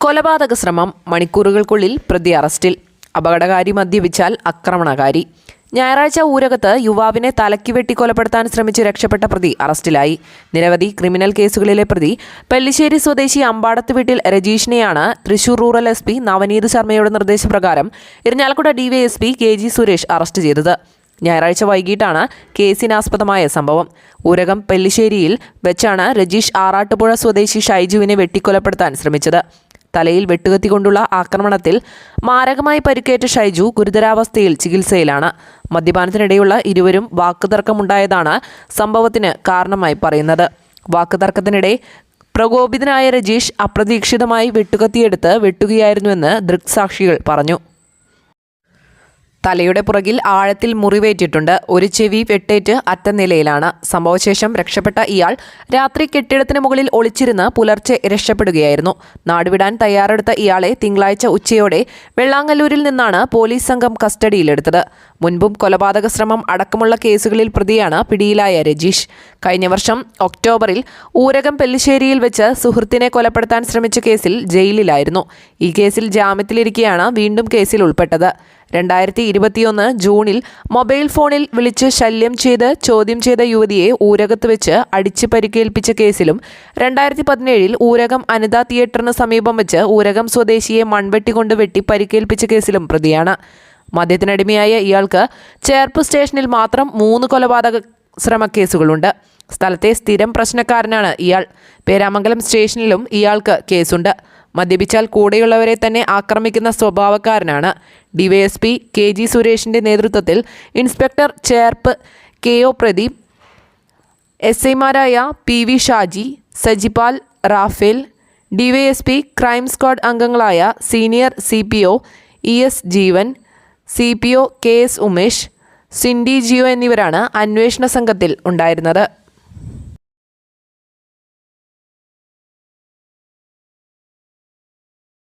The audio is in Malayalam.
കൊലപാതക ശ്രമം മണിക്കൂറുകൾക്കുള്ളിൽ പ്രതി അറസ്റ്റിൽ. അപകടകാരി മദ്യപിച്ചാൽ ആക്രമണകാരി. ഞായറാഴ്ച ഊരകത്ത് യുവാവിനെ തലയ്ക്ക് വെട്ടി കൊലപ്പെടുത്താൻ ശ്രമിച്ച് രക്ഷപ്പെട്ട പ്രതി അറസ്റ്റിലായി. നിരവധി ക്രിമിനൽ കേസുകളിലെ പ്രതി പെല്ലിശ്ശേരി സ്വദേശി അമ്പാടത്ത് വീട്ടിൽ രജീഷിനെയാണ് Thrissur rural S P Navaneeth ശർമ്മയുടെ നിർദ്ദേശപ്രകാരം Irinjalakuda DySP K G Suresh arrest ചെയ്തത്. ഞായറാഴ്ച വൈകിട്ടാണ് കേസിനാസ്പദമായ സംഭവം. ഊരകം പെല്ലിശ്ശേരിയിൽ വെച്ചാണ് രജീഷ് ആറാട്ടുപുഴ സ്വദേശി ഷൈജുവിനെ വെട്ടിക്കൊലപ്പെടുത്താൻ ശ്രമിച്ചത്. തലയിൽ വെട്ടുകത്തി കൊണ്ടുള്ള ആക്രമണത്തിൽ മാരകമായി പരിക്കേറ്റ ഷൈജു ഗുരുതരാവസ്ഥയിൽ ചികിത്സയിലാണ്. മദ്യപാനത്തിനിടെയുള്ള ഇരുവരും വാക്കുതർക്കമുണ്ടായതാണ് സംഭവത്തിന് കാരണമായി പറയുന്നത്. വാക്കുതർക്കത്തിനിടെ പ്രകോപിതനായ രജീഷ് അപ്രതീക്ഷിതമായി വെട്ടുകത്തിയെടുത്ത് വെട്ടുകയായിരുന്നുവെന്ന് ദൃക്സാക്ഷികൾ പറഞ്ഞു. തലയുടെ പുറകിൽ ആഴത്തിൽ മുറിവേറ്റിട്ടുണ്ട്. ഒരു ചെവി വെട്ടേറ്റ് അറ്റ നിലയിലാണ്. സംഭവശേഷം രക്ഷപ്പെട്ട ഇയാൾ രാത്രി കെട്ടിടത്തിന് മുകളിൽ ഒളിച്ചിരുന്ന് പുലർച്ചെ രക്ഷപ്പെടുകയായിരുന്നു. നാടുവിടാൻ തയ്യാറെടുത്ത ഇയാളെ തിങ്കളാഴ്ച ഉച്ചയോടെ വെള്ളാങ്ങല്ലൂരിൽ നിന്നാണ് പോലീസ് സംഘം കസ്റ്റഡിയിലെടുത്തത്. മുൻപും കൊലപാതക ശ്രമം അടക്കമുള്ള കേസുകളിൽ പ്രതിയാണ് പിടിയിലായ രജീഷ്. കഴിഞ്ഞ വർഷം ഒക്ടോബറിൽ ഊരകം പെല്ലിശ്ശേരിയിൽ വെച്ച് സുഹൃത്തിനെ കൊലപ്പെടുത്താൻ ശ്രമിച്ച കേസിൽ ജയിലിലായിരുന്നു. ഈ കേസിൽ ജാമ്യത്തിലിരിക്കെയാണ് വീണ്ടും കേസിൽ ഉൾപ്പെട്ടത്. രണ്ടായിരത്തി ഇരുപത്തിയൊന്ന് ജൂണിൽ മൊബൈൽ ഫോണിൽ വിളിച്ച് ശല്യം ചെയ്ത് ചോദ്യം ചെയ്ത യുവതിയെ ഊരകത്ത് വെച്ച് അടിച്ച് പരിക്കേൽപ്പിച്ച കേസിലും രണ്ടായിരത്തി പതിനേഴിൽ ഊരകം അനിത തിയേറ്ററിന് സമീപം വെച്ച് ഊരകം സ്വദേശിയെ മൺവെട്ടി കൊണ്ട് വെട്ടി പരിക്കേൽപ്പിച്ച കേസിലും പ്രതിയാണ്. മദ്യത്തിനടിമയായ ഇയാൾക്ക് ചേർപ്പ് സ്റ്റേഷനിൽ മാത്രം മൂന്ന് കൊലപാതക ശ്രമക്കേസുകളുണ്ട്. സ്ഥലത്തെ സ്ഥിരം പ്രശ്നക്കാരനാണ് ഇയാൾ. പേരാമംഗലം സ്റ്റേഷനിലും ഇയാൾക്ക് കേസുണ്ട്. മദ്യപിച്ചാൽ കൂടെയുള്ളവരെ തന്നെ ആക്രമിക്കുന്ന സ്വഭാവക്കാരനാണ്. ഡിവൈഎസ്പി കെ ജി സുരേഷിന്റെ നേതൃത്വത്തിൽ inspector Cherpu K O Pradeep S ഐമാരായ P V Shaji Sajipal Raphael DySP crime squad അംഗങ്ങളായ senior C P O E S Jeevan C P O K S Umesh Cindy Jio എന്നിവരാണ് അന്വേഷണ സംഘത്തിൽ ഉണ്ടായിരുന്നത്.